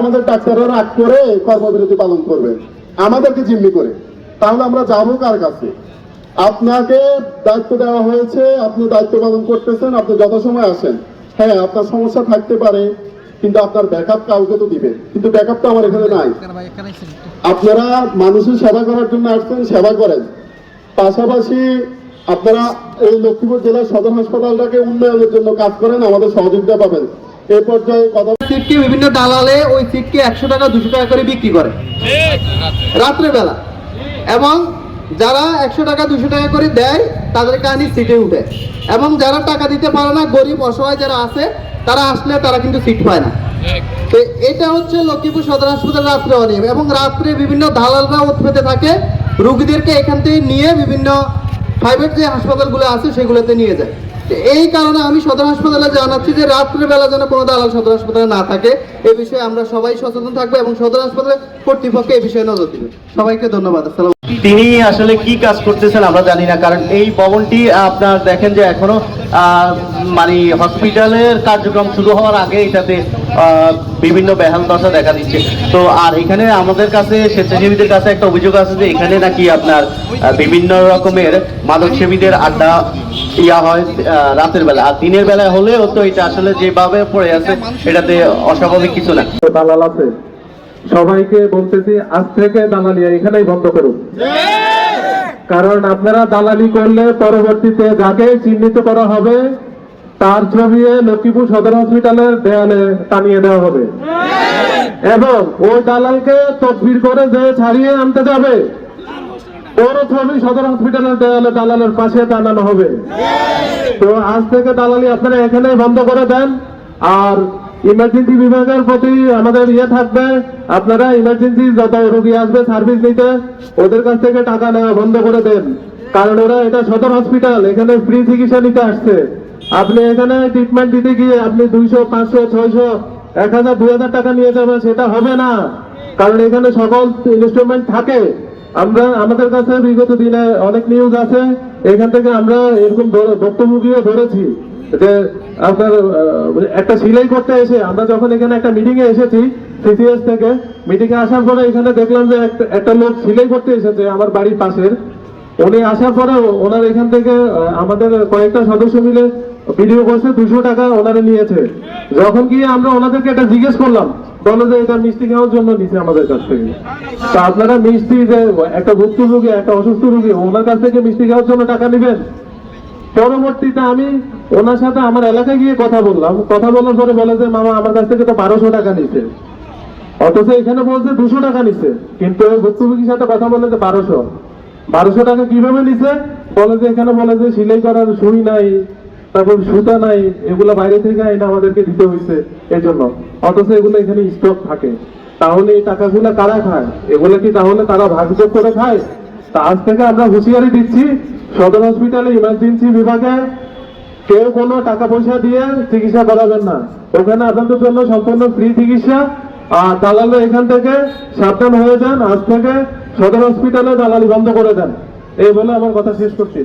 আমাদের ডাক্তাররা রাগ করে কর্মবিরতি পালন করবে। আমাদেরকে জিম্মি করে। তাহলে আমরা যাব কার কাছে? আপনাকে দায়িত্ব দেওয়া হয়েছে, আপনি দায়িত্ব পালন করতেছেন, আপনি আসেন। হ্যাঁ আপনার সমস্যা থাকতে পারে, কিন্তু আপনার ব্যাকআপ কাউকে তো দিবে। কিন্তু ব্যাকআপ তো আমার এখানে নাই। আপনারা মানুষের সেবা করার জন্য আসছেন, সেবা করেন। পাশাপাশি আপনারা এই লক্ষ্মীপুর জেলার সদর হাসপাতালটাকে উন্নয়নের জন্য কাজ করেন, আমাদের সহযোগিতা পাবেন। এই পর্যায়ে কথা সিটকে বিভিন্ন দালালে ওই সিটকে একশো টাকা, দুশো টাকা করে বিক্রি করে। রাত্রে বেলা এবং যারা একশো টাকা, দুশো টাকা করে দেয়, তাদের সিটে উঠে। এবং যারা টাকা দিতে পারে না, গরিব, অসহায় যারা আছে, তারা আসলে তারা কিন্তু সিট পায় না। তো এটা হচ্ছে লক্ষ্মীপুর সদর হাসপাতাল রাত্রে অনিয়ম। এবং রাত্রে বিভিন্ন দালালরা উৎপেতে থাকে, রুগীদেরকে এখান থেকে নিয়ে বিভিন্ন প্রাইভেট যে হাসপাতালগুলো আছে, সেগুলোতে নিয়ে যায়। এই কারণে আমি সদর হাসপাতালে জানাচ্ছি যে রাত্রেবেলা যেন কোনো দালাল সদর হাসপাতালে না থাকে, এ বিষয়ে আমরা সবাই সচেতন থাকব এবং সদর হাসপাতালে কর্তৃপক্ষ এই বিষয়ে নজর দিবে সবাইকে ধন্যবাদ, আসসালাম তিনি আসলে কি কাজ করতেছেন আমরা জানি না, কারণ এই ভবনটি আপনার দেখেন যে এখনও মানে হসপিটালের কার্যক্রম শুরু হওয়ার আগে এটাতে বিভিন্ন বেহাল দশা দেখা দিচ্ছে। তো আর এখানে আমাদের কাছে স্বেচ্ছাসেবীদের কাছে একটা অভিযোগ আছে যে এখানে নাকি আপনার বিভিন্ন রকমের মাদক সেবীদের আড্ডা ইয়া হয় রাতের বেলা। আর দিনের বেলায় হলেও তো এটা আসলে যেভাবে পড়ে আছে এটাতে অস্বাভাবিক কিছু না। দালাল আছে সবাইকে বলতেছি আজ থেকে দালালি এখানেই বন্ধ করুন। কারণ আপনারা দালালি করলে পরবর্তীতে যাকে চিহ্নিত করা হবে তার ছবি লক্ষ্মীপুর সদর হসপিটালের দেয়ালে টানিয়ে দেওয়া হবে। এবং ওই দালালকে তদবির করে যে ছাড়িয়ে আনতে যাবে। ওর ছবি সদর হসপিটালের দেয়ালে দালালের পাশে টানানো হবে। তো আজ থেকে দালালি আপনারা এখানে বন্ধ করে দেন। আর ইমার্জেন্সি বিভাগের প্রতি আমাদের ইয়ে থাকবে। আপনারা ইমার্জেন্সি যত রোগী আসবে সার্ভিস নিতে, ওদের কাছ থেকে টাকা নেওয়া বন্ধ করে দেন। কারণ ওরা এটা সদর হসপিটাল, এখানে ফ্রি চিকিৎসা নিতে আসছে। আপনি এখানে ট্রিটমেন্ট দিতে গিয়ে আপনি দুইশো, পাঁচশো, ছয়শো, এক হাজার, দুই হাজার টাকা নিয়ে যাবেন, সেটা হবে না। কারণ এখানে সকল ইনস্ট্রুমেন্ট থাকে। আমরা, আমাদের কাছে বিগত দিনে অনেক নিউজ আছে। এখান থেকে আমরা এরকম ভুক্তভোগীও ধরেছি যে আপনার একটা সিলাই করতে এসে, আমরা যখন এখানে একটা মিটিং এ এসেছি সিসিএস থেকে মিটিং এ আসার পরে এখানে দেখলাম যে একটা লোক সিলাই করতে এসেছে আমার বাড়ির পাশের। উনি আসার পরে ওনার এখান থেকে আমাদের কয়েকটা সদস্য মিলে ভিডিও করছে দুশো টাকা ওনারা নিয়েছে। যখন গিয়ে আমরা ওনাদেরকে এটা জিজ্ঞেস করলাম যে এটা মিষ্টি খাওয়ার জন্য নিছে আমাদের কাছ থেকে। তা আপনারা মিষ্টি যে একটা ভুক্তভোগী একটা অসুস্থ রোগী, ওনার কাছ থেকে মিষ্টি খাওয়ার জন্য টাকা নেবেন? পরবর্তীতে আমি ওনার সাথে আমার এলাকায় গিয়ে কথা বললাম। কথা বলার পরে বলে যে, মামা, আমার কাছ থেকে তো বারোশো টাকা নিছে। অথচ এখানে বলছে দুশো টাকা নিছে। কিন্তু ভুক্তভোগীর সাথে কথা বলে যে বারোশো। বারোশো টাকা কীভাবে নিছে? বলে যে, এখানে বলে যে, সিলাই করার সুই নাই। তারপর সুতা নাই, এগুলো বাইরে থেকে আইনে আমাদেরকে দিতে হয়েছে এই জন্য অথচ এগুলো এখানে স্টক থাকে। তাহলে এই টাকাগুলো কারা খায়? এগুলো কি তাহলে তারা ভাগযোগ করে খায়? তা আজ থেকে আমরা হুঁশিয়ারি দিচ্ছি, সদর হসপিটালে ইমার্জেন্সি বিভাগে কেউ কোনো টাকা পয়সা দিয়ে চিকিৎসা করাবেন না। ওখানে আপনাদের জন্য সম্পূর্ণ ফ্রি চিকিৎসা। আর দালালে এখান থেকে সাবধান হয়ে যান, আজ থেকে সদর হসপিটালে দালালি বন্ধ করে দেন। এই বলে আমার কথা শেষ করছি।